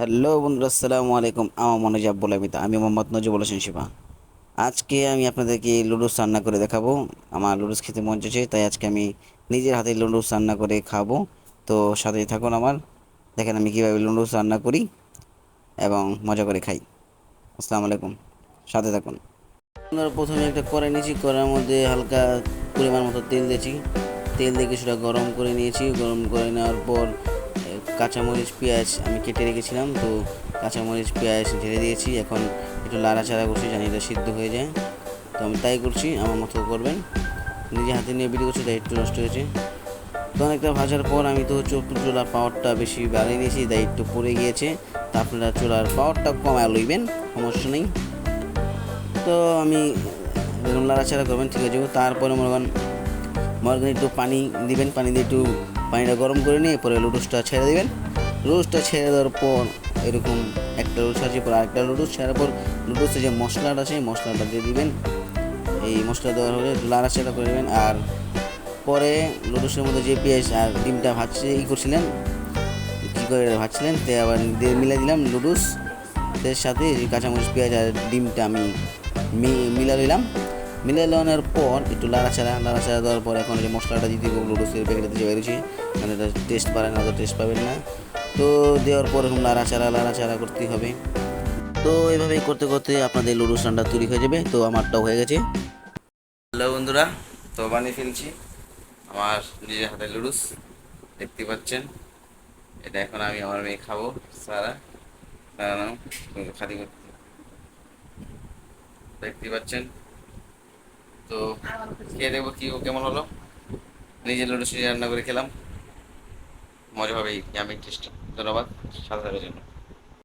Hello বন্ধুরা, আসসালামু আলাইকুম। আমার মনে যাব বলে আমি মোহাম্মদ নজিবুল হোসেন শিবা। আজকে আমি আপনাদেরকে লুডুস রান্না করে দেখাবো। আমার লুডুস খেতে মন চাইছে, তাই আজকে আমি নিজের হাতে লুডুস রান্না করে খাব। তো সাথেই থাকুন আমার। দেখেন আমি কীভাবে লুডুস রান্না করি এবং মজা করে খাই। আসসালামু আলাইকুম। সাথে থাকুন। প্রথমে একটা কড়াই নিয়েছি, কড়াইয়ের মধ্যে হালকা পরিমাণ মতো তেল দিয়েছি। তেল দিয়ে কিছুটা গরম করে নিয়েছি। গরম করে নেওয়ার পর কাঁচামরিচ, পেঁয়াজ আমি কেটে রেখেছিলাম, তো কাঁচামরিচ, পেঁয়াজ ঢেলে দিয়েছি। এখন একটু লাড়াচাড়া করছি, জানি এটা সিদ্ধ হয়ে যায়। তো আমি তাই করছি, আমার মতো করবেন। নিজে হাতে নিয়ে বিক্রি করছি, তাই একটু নষ্ট হয়েছে। তো অনেকটা ভাজার পর আমি তো চোখ চুলার পাওয়ারটা বেশি বাড়িয়ে দিয়েছি তাই একটু পড়ে গিয়েছে। তা আপনারা চুলার পাওয়ারটা কমায় লইবেন, সমস্যা নেই। তো আমি এরকম লাড়াচাড়া করবেন, ঠিক আছে। তারপরে মনে করেন মনে একটু পানি দিবেন, পানি দিয়ে একটু পানিটা গরম করে নিয়ে পরে লুডুসটা ছেড়ে দেবেন। লুডুসটা ছেড়ে দেওয়ার পর এরকম একটা লুডুস আছে পর আরেকটা লুডুস ছেড়ার পর লুডুসের যে মশলাটা আছে মশলাটা দিয়ে দিবেন। এই মশলা দেওয়ার হলে লাড়াচাড়া করে দেবেন আর পরে লুডুসের মধ্যে যে পেঁয়াজ আর ডিমটা ভাজছে ই করছিলেন, কী করে ভাজছিলেন, তে আবার দিয়ে মিলাই দিলাম লুডুস। এর সাথে কাঁচামরিচ, পেঁয়াজ আর ডিমটা আমি মিলা দিলাম মিলে নেওয়ার পর একটু লাড়াচাড়া লাড়াচাড়া দেওয়ার পর এখন যে মশলাটা দিয়ে দিব লুডুসের প্যাকেটে যে বেরিয়েছে মানে টেস্ট পারে না, তো টেস্ট পাবেন না। তো দেওয়ার পর এরকম নাড়াচাড়া লাড়াচাড়া করতেই হবে। তো এইভাবে করতে করতে আপনাদের লুডুস রান্না তৈরি হয়ে যাবে। তো আমারটাও হয়ে গেছে। হ্যালো বন্ধুরা, তো বানিয়ে ফেলছি আমার নিজের হাতে লুডুস। দেখতে পাচ্ছেন, এটা এখন আমি আমার মেয়ে খাব, সারা। খালি করতে দেখতে পাচ্ছেন, তো খেয়ে দেখব কি কেমন হলো। নিজে লুডুস রান্না করে খেলাম। মজা হবে এই আমি টেস্ট ধন্যবাদ সাথে জন্য।